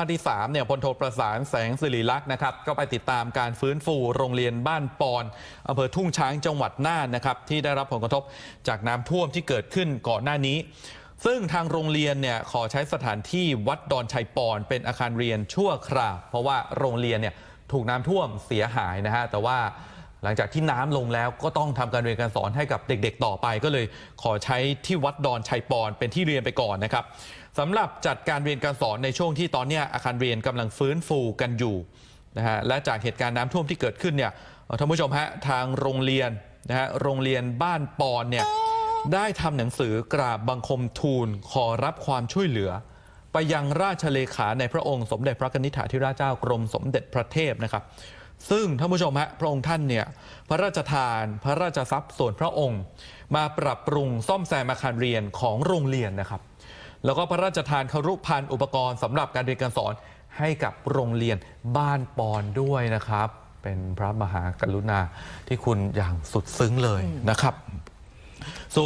ภาคที่3เนี่ยพลโทประสานแสงสิริลักษณ์นะครับก็ไปติดตามการฟื้นฟูโรงเรียนบ้านปอนอำเภอทุ่งช้างจังหวัดน่านนะครับที่ได้รับผลกระทบจากน้ำท่วมที่เกิดขึ้นก่อนหน้านี้ ซึ่งทางโรงเรียนเนี่ยขอใช้สถานที่วัดดอนชัยปอนเป็นอาคารเรียนชั่วคราวเพราะว่าโรงเรียนเนี่ยถูกน้ำท่วมเสียหายนะฮะแต่ว่า หลังจากที่น้ำลงแล้วก็ต้องทำการเรียนการสอนให้กับเด็กๆ ต่อไป ก็เลยขอใช้ที่วัดดอนชัยปอนเป็นที่เรียนไปก่อนนะครับสำหรับจัดการเรียนการสอนในช่วงที่ตอนนี้อาคารเรียนกำลังฟื้นฟูกันอยู่นะฮะและจากเหตุการณ์น้ำท่วมที่เกิดขึ้นเนี่ยท่านผู้ชมฮะทางโรงเรียนนะฮะโรงเรียนบ้านปอนเนี่ยได้ทำหนังสือกราบบังคมทูลขอรับความช่วยเหลือ ไปยังราชเลขาในพระองค์สมเด็จพระนิษฐาธิราชเจ้ากรมสมเด็จพระเทพนะครับ ซึ่งท่านผู้ชมฮะพระองค์ท่านเนี่ยพระราชทานพระราชทรัพย์ส่วนพระองค์ มาปรับปรุงซ่อมแซมอาคารเรียนของโรงเรียนนะครับ แล้วก็พระราชทานครุพันธ์อุปกรณ์สำหรับการเรียนการสอนให้กับโรงเรียนบ้านปอนด้วยนะครับ เป็นพระมหากรุณาที่คุณอย่างสุดซึ้งเลยนะครับส่วน